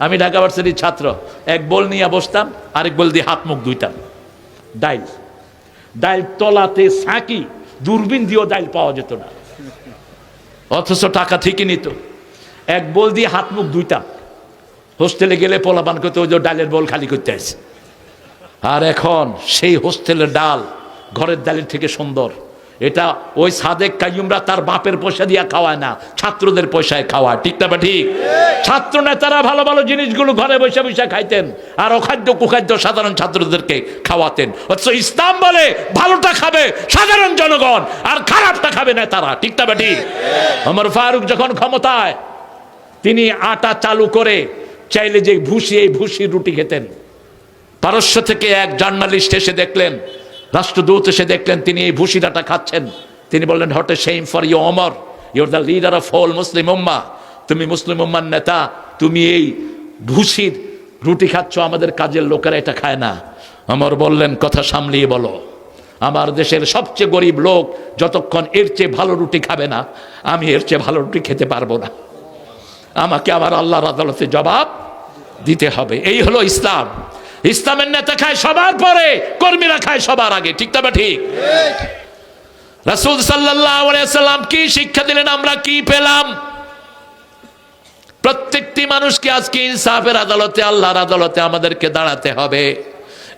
আমি ঢাকা ভার্সিটির ছাত্র। এক বল নিয়ে বসতাম, আরেক বল দিয়ে হাত মুখ ধুইতাম। ডাইল। ডাইল তলাতে সাঁকি দূরবীন দিয়েও ডাইল পাওয়া যেত না। অথচ টাকা ঠিকই নিত। এক বল দিয়ে হাত মুখ ধুইতাম। হোস্টেলে গেলে পোলাপান করতে ওই যে ডালের বল খালি করতে আসে। আর এখন সেই হোস্টেলের ডাল ঘরের ডালের থেকে সুন্দর। এটা ওই সাদেক কাইমরা তার বাপের পয়সা দিয়া খাওয়ায় না, ছাত্রদের পয়সায় খাওয়া ঠিক না বা ঠিক? ছাত্র নেতারা ভালো ভালো জিনিসগুলো ঘরে বসে বসে খাইতেন আর অখাদ্য কুখাদ্য সাধারণ ছাত্রদেরকে খাওয়াতেন। অথচ ইসলাম বলে, ভালোটা খাবে সাধারণ জনগণ, আর খারাপটা খাবে নেতারা। ঠিক না বা ঠিক? আমার ফারুক যখন ক্ষমতায়, তিনি আটা চালু করে চাইলে যে ভুসি, এই ভুসি রুটি খেতেন। পারস্য থেকে এক জার্নালিস্ট এসে দেখলেন রাষ্ট্রদূত এসে দেখলেন, তিনি এই ভুসিরাটা খাচ্ছেন। তিনি বললেন hot a for you Omar you're the leader of whole Muslim ummah তুমি মুসলিম উম্মার নেতা, তুমি এই ভুসির রুটি খাচ্ছ, আমাদের কাজের লোকেরা এটা খায় না। অমর বললেন, কথা সামলিয়ে বলো। আমার দেশের সবচেয়ে গরিব লোক যতক্ষণ এর চেয়ে ভালো রুটি খাবে না, আমি এর চেয়ে ভালো রুটি খেতে পারব না। আমাকে আমার আল্লাহর আদালতে জবাব দিতে হবে। এই হলো ইসলাম। ইসলামের নেতা খায় সবার পরে, কর্মীরা খায় সবার আগে। ঠিক তবে ঠিক? রাসুল সাল্লাম কি শিক্ষা দিলেন? আমরা কি পেলাম? প্রত্যেকটি মানুষকে আজকে ইনসাফের আদালতে, আল্লাহর আদালতে আমাদেরকে দাঁড়াতে হবে।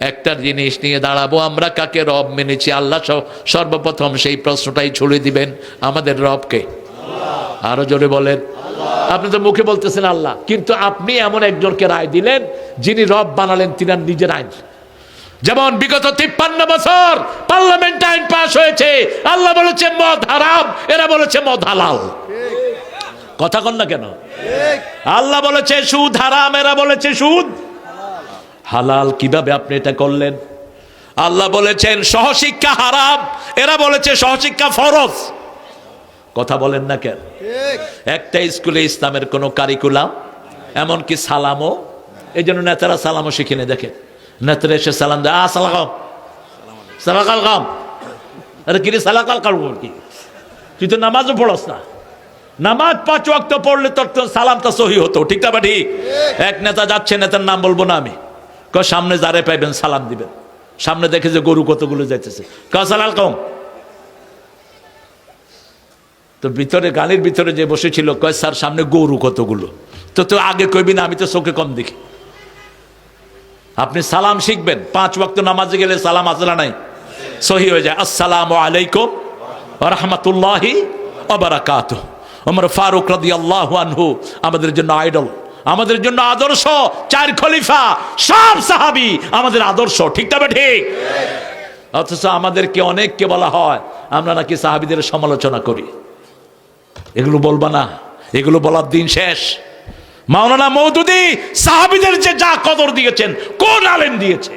একটা জিনিস নিয়ে দাঁড়াবো আমরা, কাকে রব মেনেছি? আল্লাহ সর্বপ্রথম সেই প্রশ্নটাই ছুড়ে দিবেন। আমাদের রবকে। আরও জোরে বলেন। আপনি তো মুখে বলতেছেন আল্লাহ। কিন্তু আপনি এমন একজনকে রায় দিলেন, যিনি রব বানালেন তিনার নিজের আইন। যেমন বিগত তিপ্পান্ন বছর পার্লামেন্ট আইন পাশ হয়েছে, আল্লাহ বলেছে মদ হারাম, এরা বলেছে মদ হালাল। কথা কন না কেন? আল্লাহ বলেছে সুদ হারাম, এরা বলেছে সুদ হালাল। কীভাবে আপনি এটা করলেন? আল্লাহ বলেছেন সহশিক্ষা হারাম, এরা বলেছে সহশিক্ষা ফরজ। কথা বলেন না কেন? একটা স্কুলে ইসলামের কোনো কারিকুলাম এমনকি সালামও এই জন্য নেতারা সালামও শিখিনি দেখে নেতারা এসে সালাম দেয় আ সালাকাম সালাকাল কাম আরে কিরে সালাকাল কালব কি তুই তো নামাজও পড়স না। নামাজ পাঁচ ওয়াক্ত পড়লে তোর তো সালামটা সহি হতো ঠিক না বা ঠিক। এক নেতা যাচ্ছে নেতার নাম বলব না আমি। ক সামনে যারে পাইবেন সালাম দিবেন। সামনে দেখে যে গরু কতগুলো যাইতেছে। ক সালাল কম তো ভিতরে গানের ভিতরে যে বসেছিল, কয়, স্যার, সামনে গরু কতগুলো? তো তো আগে কইবি না, আমি তো চোখে কম দেখি। আপনি সালাম শিখবেন। পাঁচ ওয়াক্ত নামাজে গেলে সালাম আসলা নাই? সহি হয়ে যায়। আসসালামু আলাইকুম রহমতুল্লাহি অবরাকাত ওমর ফারুক রাদি আল্লাহ আনহু, আমাদের জন্য আইডল, আমাদের জন্য আদর্শ, চার খলিফা, সব সাহাবি আমাদের আদর্শ, ঠিক তবে ঠিক অথচ আমাদেরকে অনেককে বলা হয়, আমরা নাকি সাহাবিদের সমালোচনা করি। এগুলো বলবা না, এগুলো বলার দিন শেষ। মাওলানা মৌদুদি সাহাবিদের যে যা কদর দিয়েছেন, কোন আলেম দিয়েছে?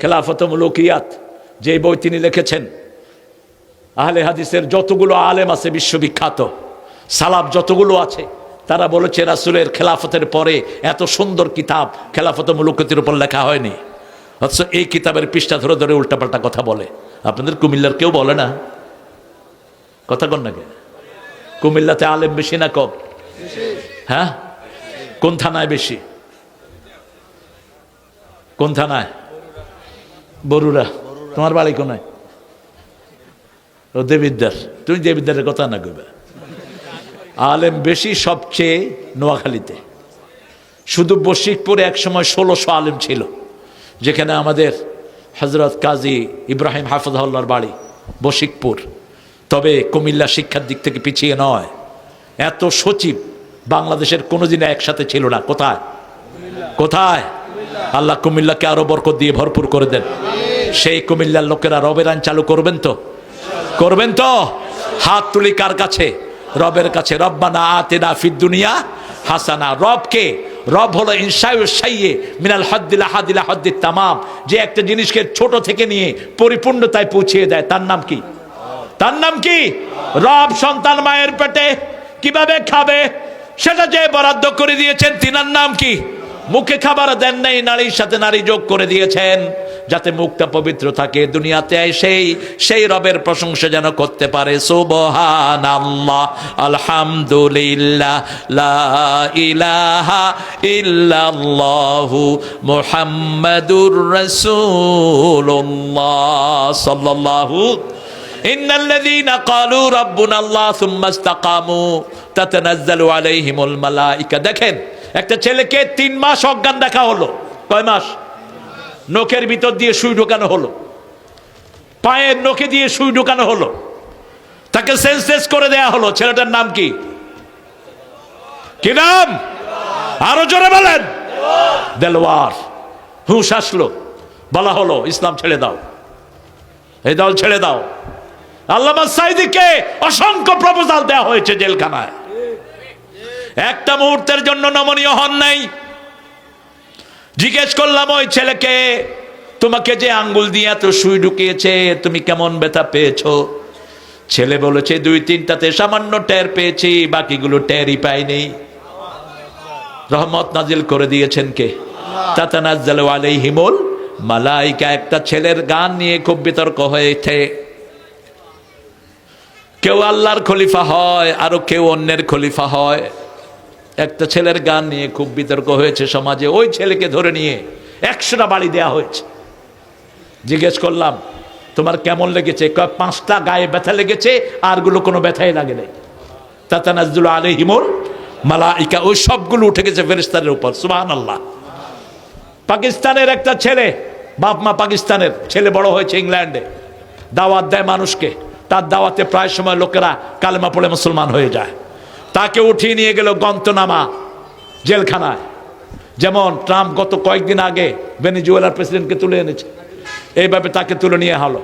খেলাফতমূলকিয়াত যে বই তিনি লিখেছেন, আহলে হাদিসের যতগুলো আলেম আছে বিশ্ববিখ্যাত সালাব যতগুলো আছে, তারা বলেছে রাসুলের খেলাফতের পরে এত সুন্দর কিতাব খেলাফত মুলুকতির উপর লেখা হয়নি। অথচ এই কিতাবের পৃষ্ঠা ধরে ধরে উল্টাপাল্টা কথা বলে। আপনাদের কুমিল্লার কেউ বলে না? কথা কন নাকি কুমিল্লাতে আলেম বেশি না কম? হ্যাঁ? কোন থানায় বেশি? কোন থানায়? বরুরা তোমার বাড়ি কোনায়? ও দেবিদ্যার তুমি দেবিদ্যারের কথা না কইবে। আলেম বেশি সবচেয়ে নোয়াখালীতে। শুধু বশিকপুরে একসময় ষোলোশো আলেম ছিল, যেখানে আমাদের হজরত কাজী ইব্রাহিম হাফিজাল্লার বাড়ি, বশিকপুর। তবে কুমিল্লা শিক্ষার দিক থেকে পিছিয়ে নয়। এত সচিব বাংলাদেশের কোনো দিনে একসাথে ছিল না। কোথায়? কোথায়? আল্লাহ কুমিল্লাকে আরও বরকত দিয়ে ভরপুর করে দেন। সেই কুমিল্লার লোকেরা রবের আইন চালু করবেন তো? করবেন তো? হাত তুলি কার কাছে? রবের কাছে। রব্বানা আতেনা ফিদ দুনিয়া হাসানা। রবকে? রব হলো ইনসাইয়ে মিনাল হদ্দিলা হাদিলা হদ্দির তামাম। যে একটা জিনিসকে ছোট থেকে নিয়ে পরিপূর্ণতায় পৌঁছিয়ে দেয়, তার নাম কি? তার নাম কি? রব সন্তান মায়ের পেটে কীভাবে খাবে? সেটা যে বরাদ্দ করে দিয়েছেন, তিনার নাম কি? মুখে খাবার দেন নাই, নারীর সাথে নারী যোগ করে দিয়েছেন। যাতে মুখটা পবিত্র থাকে, দুনিয়াতে সেই সেই রবের প্রশংসা যেন করতে পারে। সুবহান আল্লাহ আলহামদুলিল্লাহ, লা ইলাহা ইল্লাল্লাহু মুহাম্মাদুর রাসূলুল্লাহ সাল্লাল্লাহু ইন্নাল্লাযীনা ক্বালু রাব্বুনাল্লাহ সুম্মা ইসতাকামু তাতানাজ্জালু আলাইহিমুল মালায়েকা দেখেন, একটা ছেলেকে তিন মাস অজ্ঞান দেখা হলো। কয় মাস? নখের ভিতর দিয়ে সুই ঢোকানো হলো। পায়ের নখে দিয়ে সুই ঢোকানো হলো। তাকে সেন্সেস করে দেয়া হলো। ছেলেটার নাম কি? কি নাম? আরও জোরে বলেন। দেলওয়ার। হুঁশ আসলো। বলা হলো, ইসলাম ছেড়ে দাও। এই দল ছেড়ে দাও। আল্লামা সাইদিকে অসংখ্য প্রপোজাল দেওয়া হয়েছে জেলখানায়। একটা মুহূর্তের জন্য নমনীয় হন নাই। জিজ্ঞেস করলাম, ওই ছেলেকে তোমাকে যে আঙ্গুল দিয়ে এত সুই ঢুকিয়েছে, তুমি কেমন ব্যথা পেয়েছ? ছেলে বলেছে, দুই তিনটাতে সামান্য টের পেয়েছি, বাকিগুলো টেরই পাইনি। রহমত নাজিল করে দিয়েছেন কে? তাতানাজ্জাল আলাইহিমুল মালাইকা। একটা ছেলের গান নিয়ে খুব বিতর্ক হয়েছে। কেউ আল্লাহর খলিফা হয়, আরও কেউ অন্যের খলিফা হয়। একটা ছেলের গান নিয়ে খুব বিতর্ক হয়েছে সমাজে, ওই ছেলেকে ধরে নিয়ে একশোটা বাড়ি দেয়া হয়েছে। জিজ্ঞেস করলাম, তোমার কেমন লেগেছে? পাঁচটা গায়ে ব্যথা লেগেছে, আরগুলো কোনো ব্যথাই লাগে নাই। তাতানাজুল আলী হিমুল মালাইকা, ওই সবগুলো উঠে গেছে ফেরিস্তানের উপর সুবাহ আল্লাহ পাকিস্তানের একটা ছেলে, বাপ মা পাকিস্তানের, ছেলে বড় হয়েছে ইংল্যান্ডে, দাওয়াত দেয় মানুষকে। তার দাওয়াতে প্রায় সময় লোকেরা কালেমা পড়ে মুসলমান হয়ে যায়। তাকে উঠিয়ে নিয়ে গেল গন্তনামা জেলখানায়। যেমন ট্রাম্প গত কয়েকদিন আগে ভেনিজুয়েলার প্রেসিডেন্টকে তুলে এনেছে। এইভাবে তাকে তুলে নিয়ে হলো।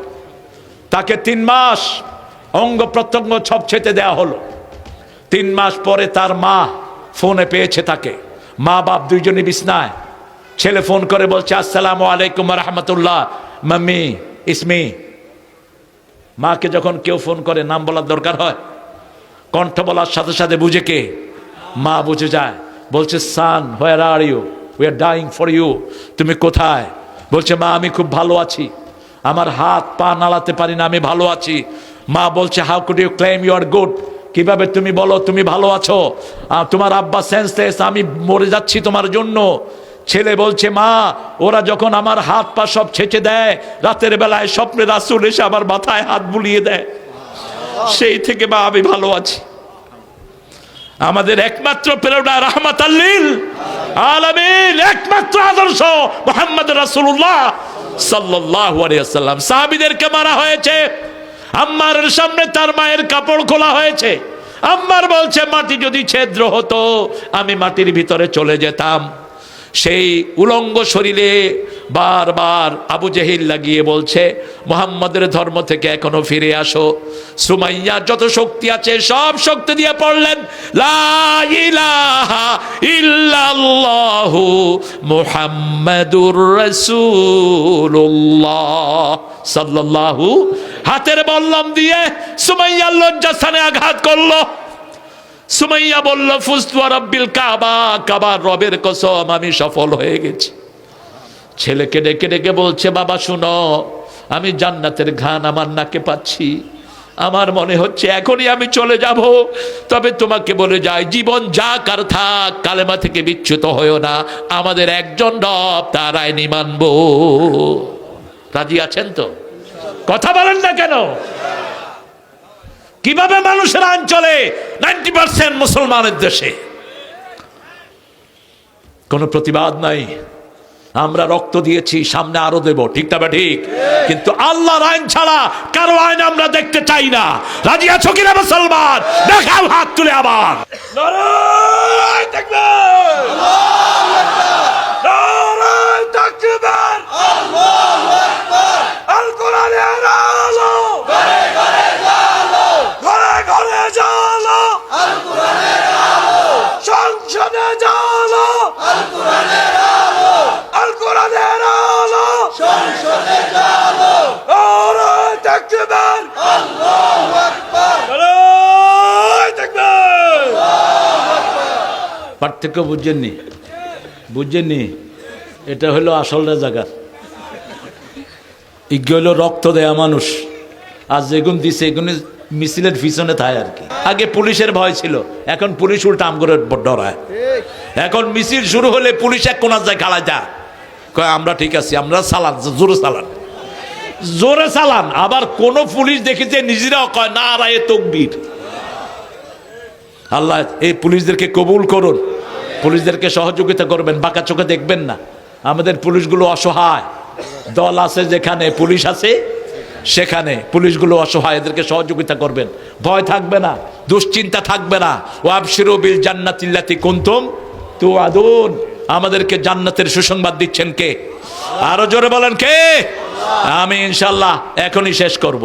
তাকে তিন মাস অঙ্গ প্রত্যঙ্গ ছপ ছেতে দেওয়া হলো। তিন মাস পরে তার মা ফোনে পেয়েছে তাকে। মা বাপ দুইজনই বিছনায়। ছেলে ফোন করে বলছে, আসসালামু আলাইকুম রহমতুল্লাহ, মাম্মি, ইসমি। মাকে যখন কেউ ফোন করে, নাম বলার দরকার হয়? কণ্ঠ বলার সাথে সাথে বুঝে কে? মা বুঝে যায়। বলছে, son where are you we are dying for you তুমি কোথায়? বলছে, মা, আমি খুব ভালো আছি। আমার হাত পা নাড়াতে পারি না, আমি ভালো আছি। মা বলছে how could you claim you are good কীভাবে তুমি বলো, তুমি ভালো আছো? তোমার আব্বা সেন্সলেস আমি মরে যাচ্ছি তোমার জন্য। ছেলে বলছে, মা, ওরা যখন আমার হাত পা সব ছেঁচে দেয়, রাতের বেলায় স্বপ্নে রাসুল এসে আমার মাথায় হাত বুলিয়ে দেয়। সেই থেকে মা, আমি ভালো আছি। আমাদের একমাত্র প্রেরণা রহমত আল্লিল আলামিন, একমাত্র আদর্শ মোহাম্মদ রাসুল্লাহ সাল্লাল্লাহু আলাইহি ওয়াসাল্লাম। মারা হয়েছে। আম্মারের সামনে তার মায়ের কাপড় খোলা হয়েছে। আম্মার বলছে, মাটি যদি ছেদ্র হতো, আমি মাটির ভিতরে চলে যেতাম। সেই উলঙ্গ শরীরে বারবার আবু জেহিল লাগিয়ে বলছে, মোহাম্মদের ধর্ম থেকে এখনও ফিরে আসো। সুমাইয়া, যত শক্তি আছে, সব শক্তি দিয়ে পড়লেন সাল্লাল্লাহু হাতের বল্লম দিয়ে সুমাইয়ার লজ্জাস্থানে আঘাত করল। সুমাইয়া বলল ফুসতুয়া রব্বিল কাবা। কাবার রবের কসম, আমি সফল হয়ে গেছি। ছেলেকে ডেকে ডেকে বলছে, বাবা, শুনো, আমি জান্নাতের ঘান আমার নাকে পাচ্ছি। আমার মনে হচ্ছে এখনই আমি চলে যাব। তবে তোমাকে বলে যাই, জীবন যা কার থাক, কালেমা থেকে বিচ্যুত হয়েও না। আমাদের একজন রব, তার আইনি মানব রাজি আছেন তো? কথা বলেন না কেন? কীভাবে মানুষের আইন চলে? নাইনটি পার্সেন্ট মুসলমানের দেশে। কোনো প্রতিবাদ নাই। আমরা রক্ত দিয়েছি, সামনে আরও দেব। ঠিক না বা ঠিক? কিন্তু আল্লাহর আইন ছাড়া কারও আইন আমরা দেখতে চাই না। রাজি আছো কিনা মুসলমান? দেখাও হাত তুলে আবার নারায় তাকবীর! নারায় তাকবীর! আল কোরআনের আলো ঘরে ঘরে জালো সংসদে জালো আল কোরআনের আলো নারায় তাকবীর! নারায় তাকবীর! পার্থক্য বুঝছেননি বুঝছেননি এটা হলো আসল জায়গা। ইজ্ঞ হলো রক্ত দেয়া মানুষ। আর যেগুন দিছে এগুলি মিছিলের পিছনে থায় আর কি। আগে পুলিশের ভয় ছিল। এখন পুলিশ উল্টা আম করে ডরায়। এখন মিছিল শুরু হলে পুলিশ এক কোনার যায় খাড়া যা কয়, আমরা ঠিক আছি, আমরা চালান, জোরে চালান। জোরে চালান। আবার কোন পুলিশ দেখেছে নিজেরাও কয়, না রায়ে তকবির। আল্লাহ, এই পুলিশদেরকে কবুল করুন। পুলিশদেরকে সহযোগিতা করবেন, বাঁকা চোখে দেখবেন না। আমাদের পুলিশগুলো অসহায়। দল আছে যেখানে পুলিশ আছে, সেখানে পুলিশগুলো অসহায়, এদেরকে সহযোগিতা করবেন। ভয় থাকবে না, দুশ্চিন্তা থাকবে না। ও আবশিরু বিল জান্নাতিল্লাতি কুনতুম তু আদুন আমাদেরকে জান্নাতের সুসংবাদ দিচ্ছেন কে? আরও জোরে বলেন কে? আমি ইনশাল্লাহ এখনই শেষ করব।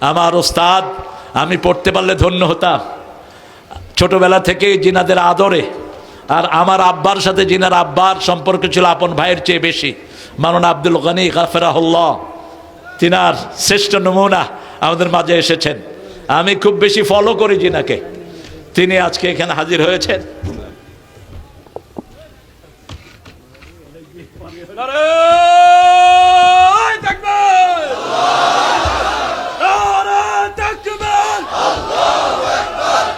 আমার ওস্তাদ, আমি পড়তে পারলে ধন্য হতাম। ছোটবেলা থেকে জিনাদের আদরে আর আমার আব্বার সাথে জিনার আব্বার সম্পর্ক ছিল আপন ভাইয়ের চেয়ে বেশি। মানন আব্দুল গনি গাফেরাহুল্লাহ, তিনার শ্রেষ্ঠ নমুনা আমাদের মাঝে এসেছেন। আমি খুব বেশি ফলো করি জিনাকে। তিনি আজকে এখানে হাজির হয়েছেন তাকবীর নারায় তাকবীর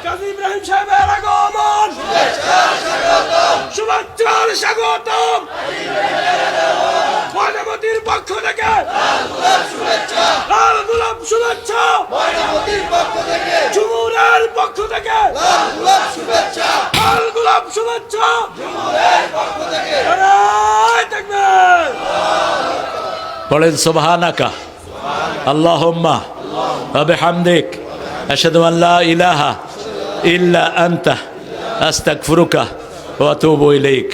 কাজী ইব্রাহিম সাহেবের আগমন শুভেচ্ছার স্বাগতম। ময়নামতির পক্ষ থেকে লাল গোলাপ শুভেচ্ছা। ঝুমুরের পক্ষ থেকে লাল গোলাপ শুভেচ্ছা। নারায় তাকবীর বলেন, সুবহানাকা। আল্লাহুম্মা ওয়া বিহামদিক। আশহাদু আন লা ইলাহা ইল্লা আনতা। আস্তাগফিরুকা ওয়া আতুবু ইলাইক।